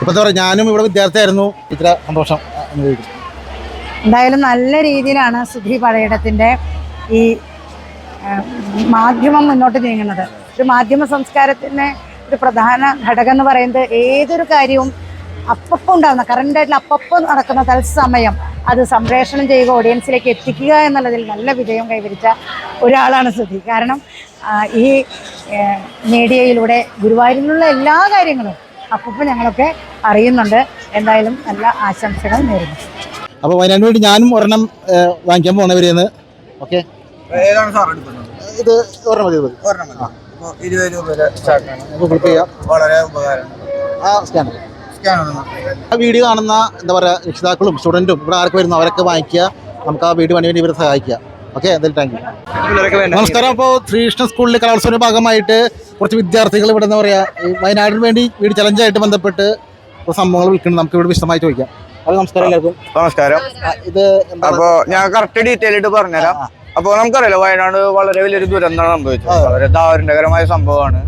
ഇപ്പൊ എന്താ പറയുക ഞാനും ഇവിടെ വിദ്യാർത്ഥിയായിരുന്നു. ഇത്ര സന്തോഷം അനുഭവിക്കുന്നു. എന്തായാലും നല്ല രീതിയിലാണ് സുധി പഴയിടത്തിന്റെ ഈ മാധ്യമം മുന്നോട്ട് നീങ്ങുന്നത്. ഒരു മാധ്യമ സംസ്കാരത്തിന് ഒരു പ്രധാന ഘടകം എന്ന് പറയുന്നത് ഏതൊരു കാര്യവും അപ്പപ്പം ഉണ്ടാകുന്ന കറണ്ടായിട്ട് അപ്പപ്പം നടക്കുന്ന തത്സമയം അത് സംപ്രേഷണം ചെയ്യുക ഓഡിയൻസിലേക്ക് എത്തിക്കുക എന്നുള്ളതിൽ നല്ല വിജയം കൈവരിച്ച ഒരാളാണ് സുധി. കാരണം ഈ മീഡിയയിലൂടെ ഗുരുവായൂരിലുള്ള എല്ലാ കാര്യങ്ങളും അപ്പം ഞങ്ങളൊക്കെ അറിയുന്നുണ്ട്. എന്തായാലും നല്ല ആശംസകൾ നേരുന്നു. അപ്പോൾ വയനാട് വേണ്ടി ഞാനും ഒരെണ്ണം വാങ്ങിക്കാൻ പോണവരെന്ന് ഓക്കെ. ഏതാണ് സാർ എടുക്കുന്നത്? ഇത് ഒരെണ്ണം മതി. അപ്പോൾ ഇരുപത് രൂപ ഗൂഗിൾ പേ ചെയ്യാം. വളരെ ഉപകാരം ആ സ്കാനർ ആ വീഡിയോ കാണുന്ന എന്താ പറയുക രക്ഷിതാക്കളും സ്റ്റുഡന്റും ഇവിടെ ആർക്ക് വരുന്നു അവരൊക്കെ വാങ്ങിക്കുക. നമുക്ക് ആ വീഡിയോ പണി വേണ്ടി ഇവരെ സഹായിക്കുക. ഓക്കെ എന്തായാലും താങ്ക് യു നമസ്കാരം. അപ്പോൾ ശ്രീകൃഷ്ണ സ്കൂളിലെ കലോത്സവത്തിന്റെ ഭാഗമായിട്ട് കുറച്ച് വിദ്യാർത്ഥികൾ ഇവിടെ എന്താ പറയുക ഈ വയനാടിന് വേണ്ടി വീട് ചലഞ്ചായിട്ട് ബന്ധപ്പെട്ട് സംഭവങ്ങൾ വിൽക്കുന്നത് നമുക്ക് ഇവിടെ വിശദമായി ചോദിക്കാം. അപ്പോൾ നമസ്കാരം എല്ലാവർക്കും. നമസ്കാരം. ഇത് അപ്പോൾ ഞാൻ കറക്റ്റ് ഡീറ്റെയിൽ ആയിട്ട് പറഞ്ഞുതരാം. അപ്പോൾ നമുക്കറിയാലോ വയനാട് വളരെ വലിയൊരു ദുരന്തമാണ് സംഭവിച്ചത്. വളരെ ദാരുണ്യകരമായ സംഭവമാണ്.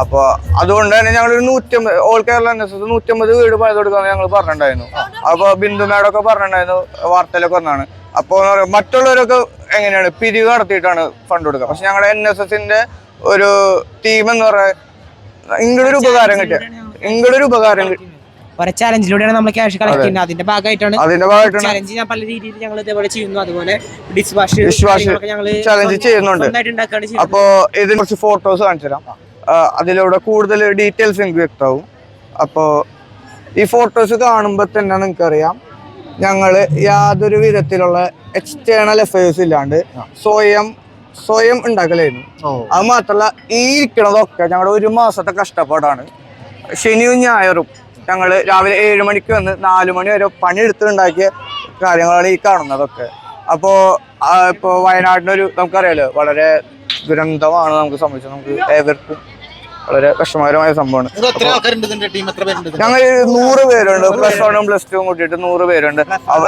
അപ്പൊ അതുകൊണ്ട് തന്നെ ഞങ്ങൾ ഒരു നൂറ്റമ്പത് all Kerala N S S നൂറ്റമ്പത് വീട് പണിത് കൊടുക്കാന്ന് ഞങ്ങൾ പറഞ്ഞിട്ടുണ്ടായിരുന്നു അപ്പോൾ ബിന്ദു മേഡൊക്കെ പറഞ്ഞിട്ടുണ്ടായിരുന്നു വാർത്തയിലൊക്കെ ഒന്നാണ് അപ്പോൾ മറ്റുള്ളവരൊക്കെ എങ്ങനെയാണ് പിരിവ് നടത്തിയിട്ടാണ് ഫണ്ട് കൊടുക്കുക. പക്ഷെ ഞങ്ങളുടെ എൻ എസ് എസിന്റെ ഒരു ടീം എന്ന് പറയുന്നത് ഇങ്ങളൊരു ഉപകാരം കിട്ടിയ ഇങ്ങളൊരു ഉപകാരം കിട്ടി ചാലഞ്ചിലൂടെയാണ് നമ്മൾ ക്യാഷ് കളക്ട് ചെയ്യുന്നത്. അതിന്റെ ഭാഗമായിട്ടാണ് അതിന്റെ ഭാഗമായിട്ടാണ് ചാലഞ്ച് ഞാൻ പല രീതിയിൽ ഞങ്ങൾ ഇതേപോലെ ചെയ്യുന്നു. അതുപോലെ ഡിഷ് വാഷ് ഞങ്ങൾ ചാലഞ്ച് ചെയ്യുന്നുണ്ട്. അപ്പോ ഇതിന് കുറച്ച് ഫോട്ടോസ് കാണിച്ചു തരാം അതിലൂടെ കൂടുതൽ ഡീറ്റെയിൽസ് നിങ്ങൾക്ക് വ്യക്തമാവും. അപ്പോ ഈ ഫോട്ടോസ് കാണുമ്പോൾ തന്നെ നിങ്ങൾക്കറിയാം. ഞങ്ങൾ യാതൊരു വിധത്തിലുള്ള എക്സ്റ്റേണൽ എഫേഴ്സ് ഇല്ലാണ്ട് സ്വയം സ്വയം ഉണ്ടാക്കലായിരുന്നു. അത് മാത്രല്ല ഈ ഇരിക്കണതൊക്കെ ഞങ്ങളുടെ ഒരു മാസത്തെ കഷ്ടപ്പാടാണ്. ശനിയും ഞായറും ഞങ്ങൾ രാവിലെ ഏഴ് മണിക്ക് വന്ന് നാല് മണി വരെ പണിയെടുത്തുണ്ടാക്കിയ കാര്യങ്ങളാണ് ഈ കാണുന്നതൊക്കെ. അപ്പോൾ ഇപ്പോൾ വയനാടിനൊരു നമുക്കറിയാലോ വളരെ ദുരന്തമാണ് നമുക്ക് സംബന്ധിച്ചത് നമുക്ക് ഏവർക്കും വളരെ വിഷമകരമായ സംഭവമാണ്. ഞങ്ങൾ നൂറ് പേരുണ്ട്. പ്ലസ് വണ്ണും പ്ലസ് ടുവും കൂട്ടിയിട്ട് നൂറ് പേരുണ്ട്. അവ-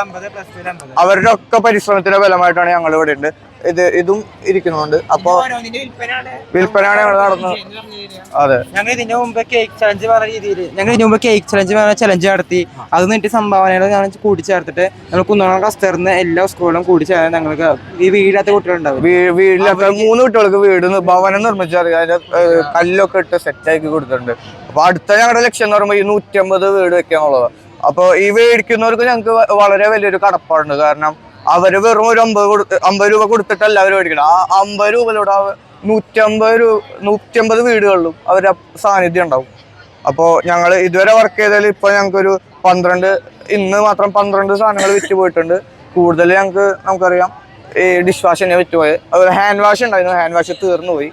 അവരുടെ ഒക്കെ പരിശ്രമത്തിന്റെ ഫലമായിട്ടാണ് ഞങ്ങൾ ഇവിടെ ഉണ്ട്. ഇത് ഇതും ഇരിക്കുന്നുണ്ട് അപ്പോ വിൽപ്പനയാണ്. ഇവിടെ നടന്നത്. അതെ. ഞങ്ങൾ ഇതിന്റെ മുമ്പ് കേക്ക് ചലഞ്ച് പറഞ്ഞ രീതിയിൽ ഞങ്ങൾ ഇതിന് മുമ്പ് കേക്ക് ചലഞ്ച് പറഞ്ഞ ചലഞ്ച് നടത്തി. അത് നിന്നിട്ട് സംഭാവനകൾ ഞങ്ങൾ കൂടിച്ചേർത്തിട്ട് നമ്മൾ കുന്നോളം ക്ലസ്റ്ററിന് എല്ലാ സ്കൂളിലും കൂടിച്ചേർന്ന് ഞങ്ങൾക്ക് ഈ വീടിനകത്ത് കുട്ടികളുണ്ടാവും. വീ- വീട്ടിലൊക്കെ മൂന്ന് കുട്ടികൾക്ക് വീട് ഭവനം നിർമ്മിച്ചറിയ അതിന്റെ കല്ലൊക്കെ ഇട്ട് സെറ്റ് ആക്കി കൊടുത്തിട്ടുണ്ട്. അപ്പൊ അടുത്ത ഞങ്ങളുടെ ലക്ഷ്യം എന്ന് പറയുമ്പോൾ ഈ നൂറ്റമ്പത് വീട് വെക്കാന്നുള്ളത്. അപ്പൊ ഈ മേടിക്കുന്നവർക്ക് ഞങ്ങൾക്ക് വളരെ വലിയൊരു കടപ്പാടുണ്ട്. കാരണം അവർ വെറും ഒരു അമ്പത് കൊടുത്ത് അമ്പത് രൂപ കൊടുത്തിട്ടല്ല അവർ മേടിക്കണം. ആ അമ്പത് രൂപയിലൂടെ നൂറ്റമ്പത് രൂപ നൂറ്റമ്പത് വീടുകളിലും അവരുടെ സാന്നിധ്യം ഉണ്ടാവും. അപ്പോൾ ഞങ്ങൾ ഇതുവരെ വർക്ക് ചെയ്തതിൽ ഇപ്പോൾ ഞങ്ങൾക്കൊരു പന്ത്രണ്ട് ഇന്ന് മാത്രം പന്ത്രണ്ട് സാധനങ്ങൾ വിറ്റ് പോയിട്ടുണ്ട്. കൂടുതൽ ഞങ്ങൾക്ക് നമുക്കറിയാം ഈ ഡിഷ് വാഷ് തന്നെ വിറ്റുപോയത് അതുപോലെ ഹാൻഡ് വാഷ് ഉണ്ടായിരുന്നു. ഹാൻഡ് വാഷ് തീർന്നു പോയി.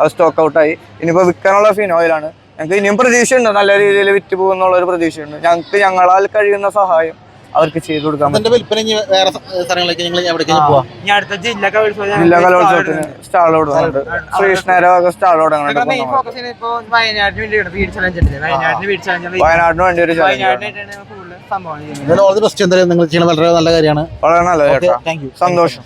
അത് സ്റ്റോക്ക് ഔട്ടായി ഇനിയിപ്പോൾ വിൽക്കാനുള്ള ഫിനോയിലാണ് ഞങ്ങൾക്ക് ഇനിയും പ്രതീക്ഷയുണ്ട്. നല്ല രീതിയിൽ വിറ്റ് പോകുന്നുള്ള ഒരു പ്രതീക്ഷയുണ്ട്. ഞങ്ങൾക്ക് ഞങ്ങളാൽ കഴിയുന്ന സഹായം അവർക്ക് ചെയ്തു കൊടുക്കാൻ പറ്റും. വിൽപ്പന വേറെ സ്ഥലങ്ങളിലേക്ക് ഞങ്ങൾ ഇനി അടുത്ത ജില്ലാ കലോത്സവം ജില്ലാ കലോത്സവത്തിന് സ്റ്റാൾ കൊടുക്കുന്നുണ്ട്. ശ്രീകൃഷ്ണേര സ്റ്റാൾ കൊടുക്കുന്നുണ്ട് വയനാടിന് വേണ്ടിയാണ് വീട് ചലഞ്ച് ഉണ്ട് വയനാടിന് വീട് ചലഞ്ച് വയനാടിന് വേണ്ടി ഒരു സംഭവം ഓൾ ദി ബെസ്റ്റ് എന്തായാലും നിങ്ങൾ ചെയ്യുന്നത് വളരെ നല്ല കാര്യമാണ്. വളരെ ചേട്ടാ സന്തോഷം.